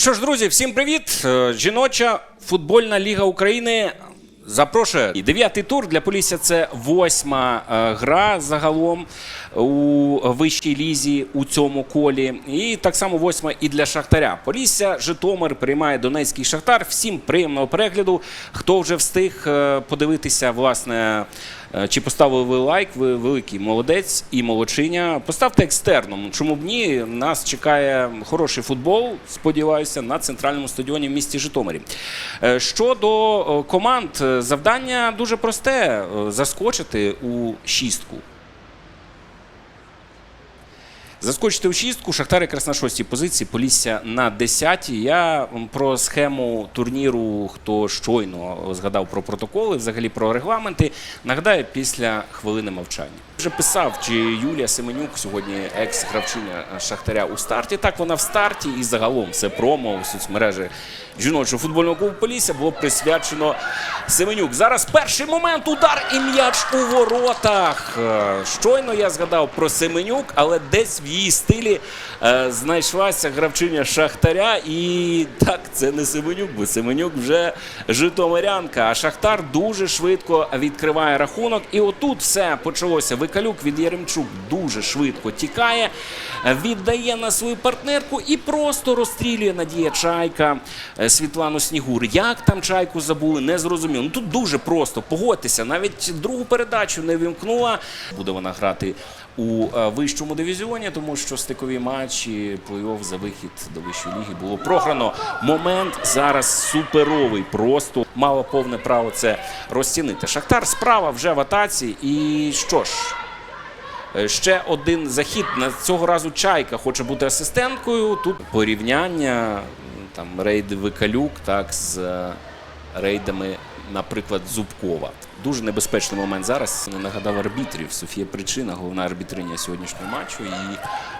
Що ж, друзі, всім привіт! Е, Жіноча футбольна ліга України запрошує. Дев'ятий тур для Полісся це восьма е, гра загалом у вищій лізі у цьому колі. І так само восьма і для Шахтаря. Полісся, Житомир приймає Донецький Шахтар. Всім приємного перегляду. Хто вже встиг е, подивитися, власне. Е, Чи поставили ви лайк? Ви великий молодець і молодчиня. Поставте екстерном. Чому б ні? Нас чекає хороший футбол. Сподіваюся, на центральному стадіоні в місті Житомирі. Е, Щодо е, команд, завдання дуже просте: заскочити у шістку. Заскочити у шістку, Шахтар якраз на шостій позиції, Полісся на десятій. Я про схему турніру, хто щойно згадав про протоколи, взагалі про регламенти, нагадаю після хвилини мовчання. Вже писав, чи Юлія Семенюк сьогодні екс-гравчиня Шахтаря у старті. Так вона в старті, і загалом все промо у соцмережі жіночого футбольного клубу Полісся було присвячено Семенюк. Зараз перший момент удар і м'яч у воротах. Е, Щойно я згадав про Семенюк, але десь її стилі е, знайшлася гравчиня Шахтаря. І так, це не Семенюк, бо Семенюк вже Житомирянка. А Шахтар дуже швидко відкриває рахунок. І отут все почалося. Викалюк від Яремчук дуже швидко тікає, віддає на свою партнерку і просто розстрілює Надія Чайка е, Світлану Снігур. Як там чайку забули, не зрозуміло. Ну тут дуже просто. Погодьтеся, навіть другу передачу не вимкнула. Буде вона грати у е, вищому дивізіоні, тому що стикові матчі плей-офф за вихід до вищої ліги було програно. Момент зараз суперовий. Просто мало повне право це розцінити. Шахтар справа вже в атаці. І що ж? Е, Ще один захід. На цього разу Чайка хоче бути асистенткою. Тут порівняння там рейди Викалюк, так з е, рейдами, наприклад, Зубкова. Дуже небезпечний момент зараз. Не нагадав арбітрів. Софія Причина, головна арбітриня сьогоднішнього матчу. І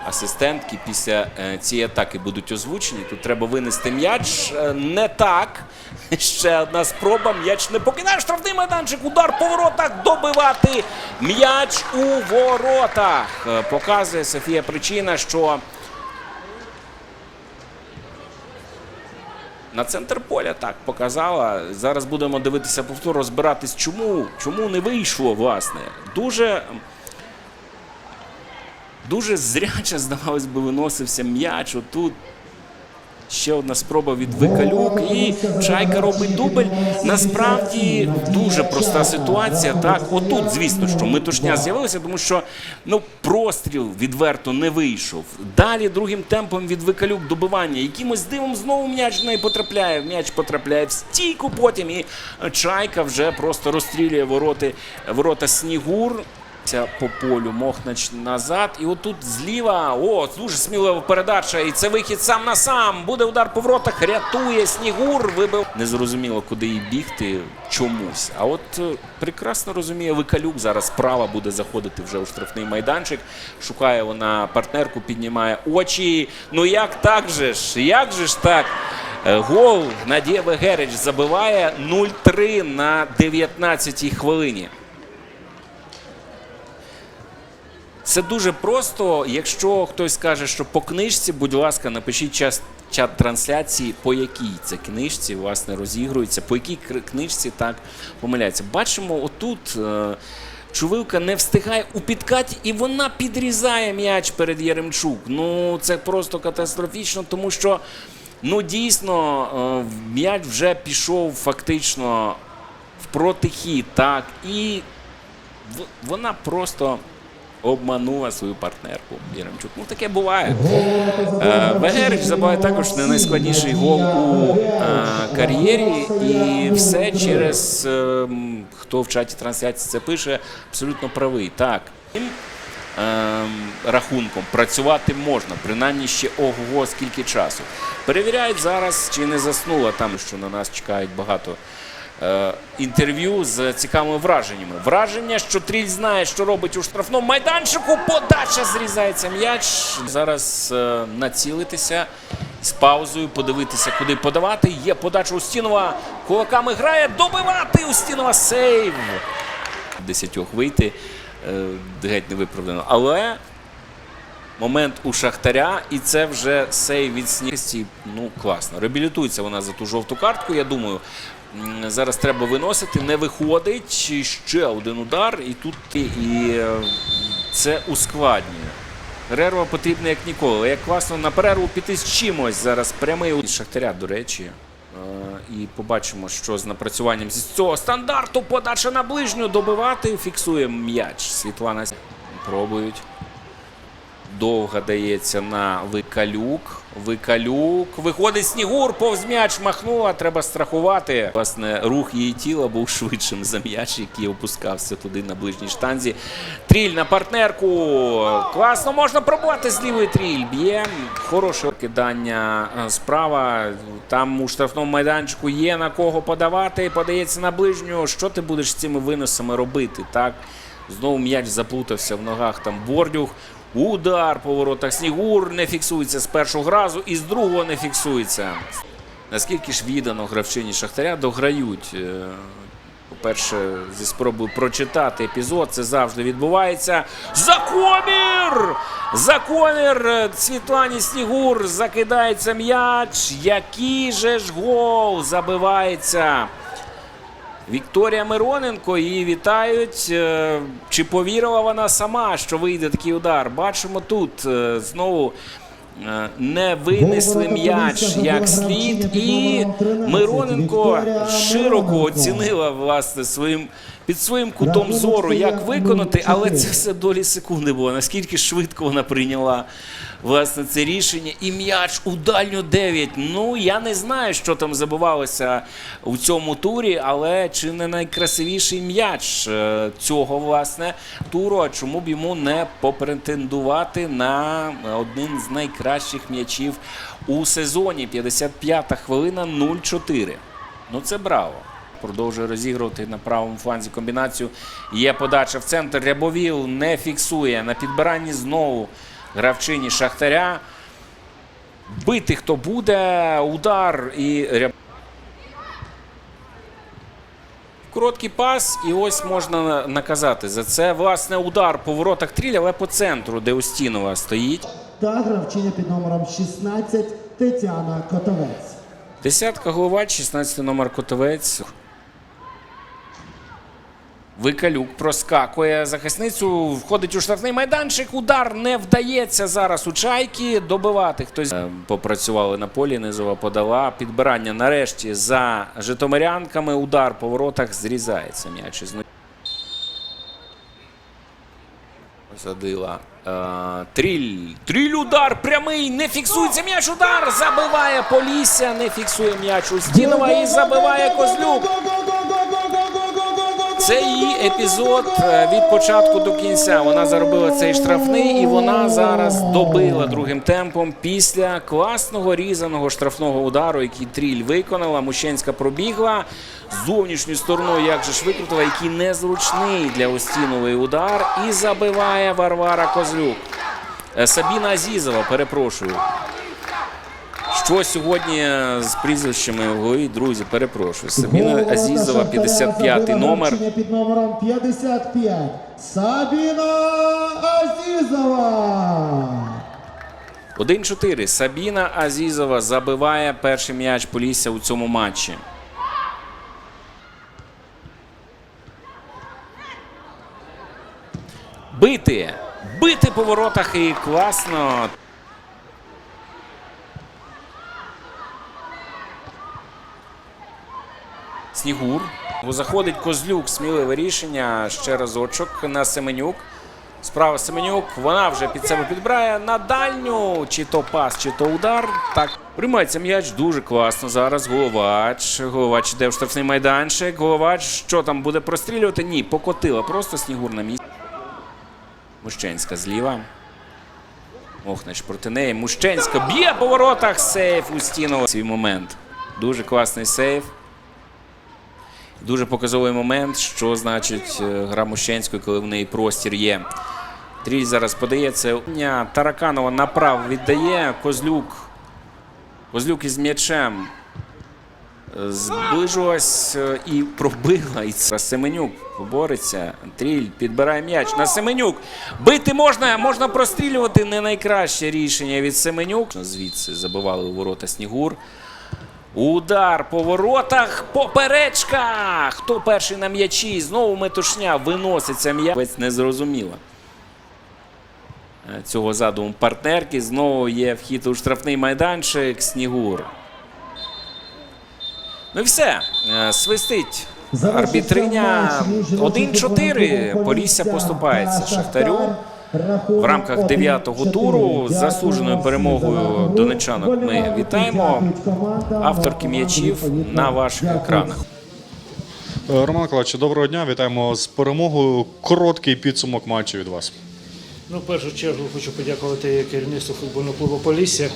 асистентки після е, цієї атаки будуть озвучені. Тут треба винести м'яч. Е, Не так. Ще одна спроба. М'яч не покидає штрафний майданчик. Удар по воротах. Добивати м'яч у воротах. Е, Показує Софія Причина, що на центр поля так показала. Зараз будемо дивитися повтор, розбиратись, чому, чому не вийшло, власне. Дуже. Дуже зряче, здавалось би, виносився м'яч. Отут ще одна спроба від Викалюк. І Чайка робить дубль. Насправді дуже проста ситуація. Так, отут, звісно, що метушня з'явилася, тому що ну простріл відверто не вийшов. Далі другим темпом від Викалюк добивання. Якимось дивом знову м'яч в неї потрапляє. М'яч потрапляє в стійку потім. І Чайка вже просто розстрілює вороти, ворота Снігур. Ця По полю Мохнач назад. І отут зліва. О, дуже смілива передача. І це вихід сам на сам. Буде удар по воротах. Рятує Снігур. Вибив. Незрозуміло, куди їй бігти чомусь. А от е, прекрасно розуміє Викалюк. Зараз справа буде заходити вже у штрафний майданчик. Шукає вона партнерку, піднімає очі. Ну як так же ж? Як же ж так? Е, Гол Надія Вегерич забиває 0-3 на 19-й хвилині. Це дуже просто. Якщо хтось скаже, що по книжці, будь ласка, напишіть час, чат трансляції, по якій це книжці власне розігрується, по якій книжці так помиляється. Бачимо, отут е, Чувилка не встигає у підкаті, і вона підрізає м'яч перед Яремчук. Ну це просто катастрофічно, тому що ну дійсно е, м'яч вже пішов фактично в протихід, так, і вона просто обманула свою партнерку Яремчук. Ну таке буває. Е, Вегерич забиває також не найскладніший гол у е, кар'єрі. І все через е, хто в чаті трансляції це пише, абсолютно правий. Так. Ем, Рахунком працювати можна, принаймні ще ого, скільки часу. Перевіряють зараз, чи не заснула там, що на нас чекають багато інтерв'ю з цікавими враженнями. Враження, що Тріль знає, що робить у штрафному майданчику. Подача зрізається м'яч. Зараз е, націлитися з паузою, подивитися, куди подавати. Є подача Устінова. Кулаками грає. Добивати Устінова сейв. Десятьох вийти. е, Геть не виправдано. Але Момент у Шахтаря, і це вже сейв від снігості. Ну, класно. Реабілітується вона за ту жовту картку. Я думаю, зараз треба виносити. Не виходить. Ще один удар. І тут і е, це ускладнює. Перерва потрібна як ніколи. Як класно на перерву піти з чимось. Зараз прямий у Шахтаря, до речі. Е, І побачимо, що з напрацюванням зі цього стандарту подача на ближню добивати. Фіксує м'яч. Світлана пробують. Довга дається на Викалюк. Викалюк. Виходить Снігур, повз м'яч махнула. Треба страхувати. Власне, рух її тіла був швидшим за м'яч, який опускався туди на ближній штанзі. Тріль на партнерку. Класно можна пробувати з лівої тріль. Б'є. Хороше кидання е, справа. Там у штрафному майданчику є на кого подавати. Подається на ближню. Що ти будеш з цими виносами робити? Так? Знову м'яч заплутався в ногах там Бордюх. Удар по воротах Снігур не фіксується з першого разу і з другого не фіксується. Наскільки ж віддано гравчині Шахтаря дограють. Е, По-перше, зі спробою прочитати епізод, це завжди відбувається. Закомір! Закомір е, Світлані Снігур закидається м'яч. Який же ж гол забивається. Вікторія Мироненко її вітають. Е, Чи повірила вона сама, що вийде такий удар? Бачимо тут е, знову не винесли м'яч як слід, і Мироненко широко оцінила власне своїм під своїм кутом зору, як виконати, але це все долі секунди було. Наскільки швидко вона прийняла власне це рішення. І м'яч у дальню 9. Ну я не знаю, що там забувалося у цьому турі, але чи не найкрасивіший м'яч е, цього власне туру? А чому б йому не попретендувати на один з найкращих м'ячів у сезоні? 55-та хвилина 0-4. Ну це браво. Продовжує розігрувати на правому фланзі комбінацію. Є подача в центр. Рябовіл не фіксує. На підбиранні знову гравчині Шахтаря. Бити хто буде. Удар і Ряб... Короткий пас, і ось можна наказати за це. Власне, удар по воротах тріль, але по центру, де Устінова стоїть. Та гравчиня під номером 16 Тетяна Котовець. Десятка головач, 16 номер Котовець. Викалюк проскакує захисницю, входить у штрафний майданчик. Удар не вдається зараз у чайки. Добивати хтось Е, попрацювали на полі. Низова подала. Підбирання нарешті за житомирянками. Удар по воротах зрізається м'яч із Задила. Е, тріль. Тріль удар прямий. Не фіксується м'яч. Удар. Забиває Полісся. Не фіксує м'яч Устінова і забиває Козлюк. Це епізод е, від початку до кінця. Вона заробила цей штрафний, і вона зараз добила другим темпом після класного різаного штрафного удару, який тріль виконала. Мущенська пробігла зовнішньою стороною, як же ж викрутила, який незручний для Остінової удар, і забиває Варвара Козлюк. Е, Сабіна Азізова, перепрошую. Що сьогодні з прізвищами в голові, друзі, перепрошую. Сабіна Азізова, 55 номер. Під номером 55 Сабіна Азізова. 1-4. Сабіна Азізова забиває перший м'яч Полісся у цьому матчі. Бити! Бити по воротах і класно. Снігур. Заходить Козлюк, сміливе рішення. Ще разочок на Семенюк. Справа Семенюк, вона вже під себе підбирає на дальню, чи то пас, чи то удар. Так, приймається м'яч дуже класно. Зараз головач. Головач йде в штрафний майданчик. Головач, що там буде прострілювати? Ні, покотила. Просто снігур на місці. Мущенська зліва. Мохнич проти неї. Мущенська б'є по воротах. Сейф Устінова. Свій момент. Дуже класний сейф. Дуже показовий момент, що значить е, гра Мущенської, коли в неї простір є. Тріль зараз подається. Тараканова направо віддає. Козлюк. Козлюк із м'ячем. Зближилась е, і пробила. І це Семенюк бореться. Тріль підбирає м'яч на Семенюк. Бити можна, можна прострілювати. Не найкраще рішення від Семенюк. Звідси забивали у ворота Снігур. Удар по воротах. Поперечка. Хто перший на м'ячі? Знову метушня. Виноситься м'яч. Не зрозуміло. Е, Цього задуму партнерки. Знову є вхід у штрафний майданчик. Снігур. Ну і все. Е, Свистить. Арбітриня 1-4. Полісся поступається Шахтарю. В рамках дев'ятого туру з заслуженою перемогою донечанок ми вітаємо. Авторки м'ячів на ваших екранах. Роман Миколаївич, доброго дня. Вітаємо з перемогою. Короткий підсумок матчу від вас. Ну, в першу чергу хочу подякувати керівництву футбольного клубу Полісся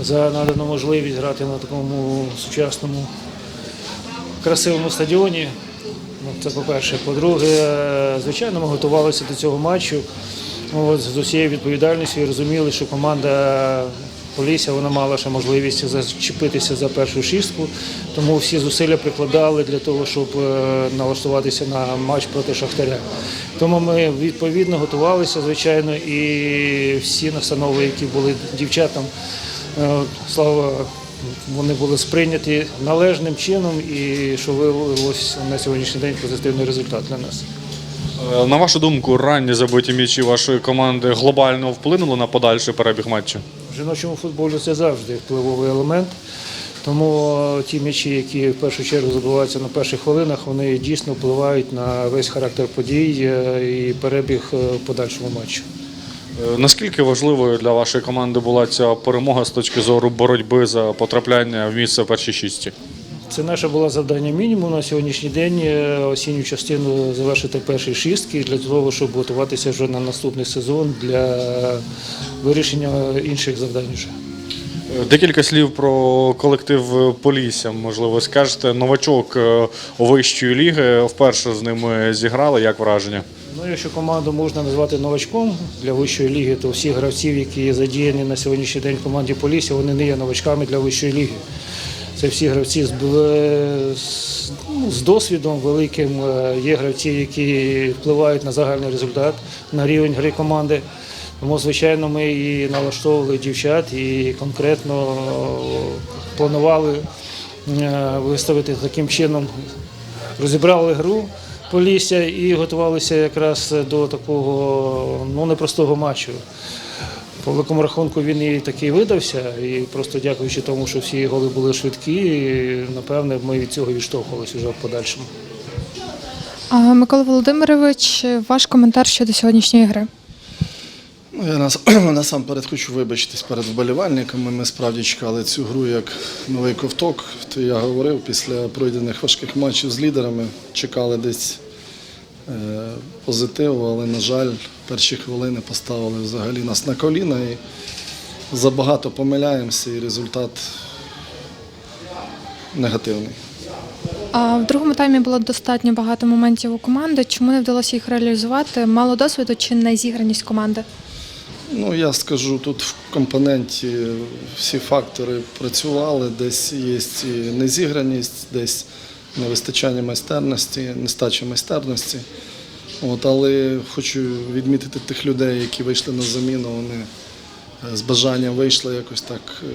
за надану можливість грати на такому сучасному красивому стадіоні. Ну, Це по-перше. По-друге, е, звичайно, ми готувалися до цього матчу от, з усією відповідальністю і розуміли, що команда Полісся вона мала ще можливість зачепитися за першу шістку, тому всі зусилля прикладали для того, щоб е, налаштуватися на матч проти Шахтаря. Тому ми відповідно готувалися, звичайно, і всі настанови, які були дівчатам, е, слава, вони були сприйняті належним чином і що виявилось на сьогоднішній день позитивний результат для нас. Е, На вашу думку, ранні забиті м'ячі вашої команди глобально вплинули на подальший перебіг матчу? В жіночому футболі це завжди впливовий елемент. Тому ті м'ячі, які в першу чергу забиваються на перших хвилинах, вони дійсно впливають на весь характер подій е, і перебіг е, в подальшому матчу. Наскільки важливою для вашої команди була ця перемога з точки зору боротьби за потрапляння в місце в першій шістці? Це наше було завдання мінімум на сьогоднішній день е, осінню частину завершити перші шістки для того, щоб готуватися вже на наступний сезон для вирішення інших завдань. Вже. Декілька слів про колектив Полісся. Можливо, скажете, новачок е, вищої ліги. Вперше з ними зіграли. Як враження? Ну, якщо команду можна назвати новачком для вищої ліги, то всі гравців, які задіяні на сьогоднішній день в команді Полісся, вони не є новачками для вищої ліги. Це всі гравці з, з, ну, досвідом великим. Е, Є гравці, які впливають на загальний результат, на рівень гри команди. Тому, звичайно, ми і налаштовували дівчат і конкретно планували е, виставити таким чином розібрали гру Полісся і готувалися якраз до такого ну, непростого матчу. По великому рахунку він і такий видався, і просто дякуючи тому, що всі голи були швидкі, і, напевне, ми від цього відштовхувалися вже в подальшому. А, Микола Володимирович, ваш коментар щодо сьогоднішньої гри. Ну, я нас, насамперед хочу вибачитись перед вболівальниками. Ми справді чекали цю гру як новий ковток. То я говорив після пройдених важких матчів з лідерами. Чекали десь позитиву, але, на жаль, перші хвилини поставили взагалі нас на коліна і забагато помиляємося, і результат негативний. А в другому таймі було достатньо багато моментів у команди. Чому не вдалося їх реалізувати? Мало досвіду чи незіграність команди? Ну, я скажу, тут в компоненті всі фактори працювали, десь є і незіграність, десь невистачання майстерності, нестача майстерності. От, але хочу відмітити тих людей, які вийшли на заміну, вони е, з бажанням вийшли, якось так е,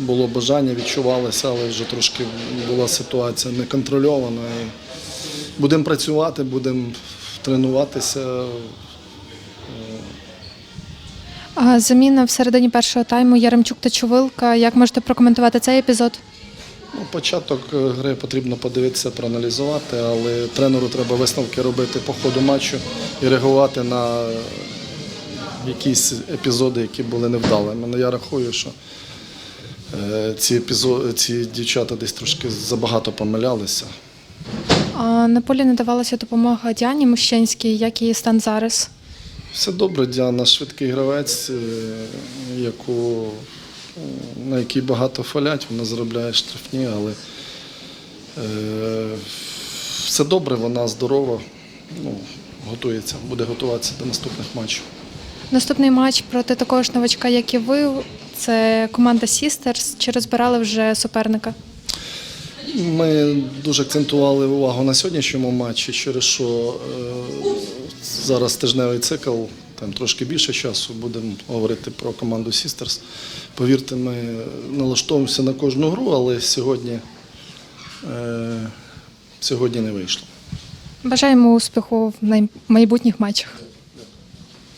було бажання, відчувалося, але вже трошки була ситуація неконтрольована. І будемо працювати, будемо тренуватися. А, заміна в середині першого тайму Яремчук та Чувилка. Як можете прокоментувати цей епізод? Ну, початок е, гри потрібно подивитися, проаналізувати, але тренеру треба висновки робити по ходу матчу і реагувати на якісь епізоди, які були невдалими. Ну, Я рахую, що е, ці, епізоди, ці дівчата десь трошки забагато помилялися. А, на полі не давалася допомога Діані Мущенській. Як її стан зараз? Все добре, Діана швидкий гравець, е, яку, на якій багато фалять, вона заробляє штрафні, але е, все добре, вона здорова, ну, готується, буде готуватися до наступних матчів. Наступний матч проти такого ж новачка, як і ви. Це команда Сістерс. Чи розбирали вже суперника? Ми дуже акцентували увагу на сьогоднішньому матчі, через що е, зараз тижневий цикл, там трошки більше часу будемо говорити про команду Sisters. Повірте, ми налаштовуємося на кожну гру, але сьогодні, е, сьогодні не вийшло. Бажаємо успіху в майбутніх матчах.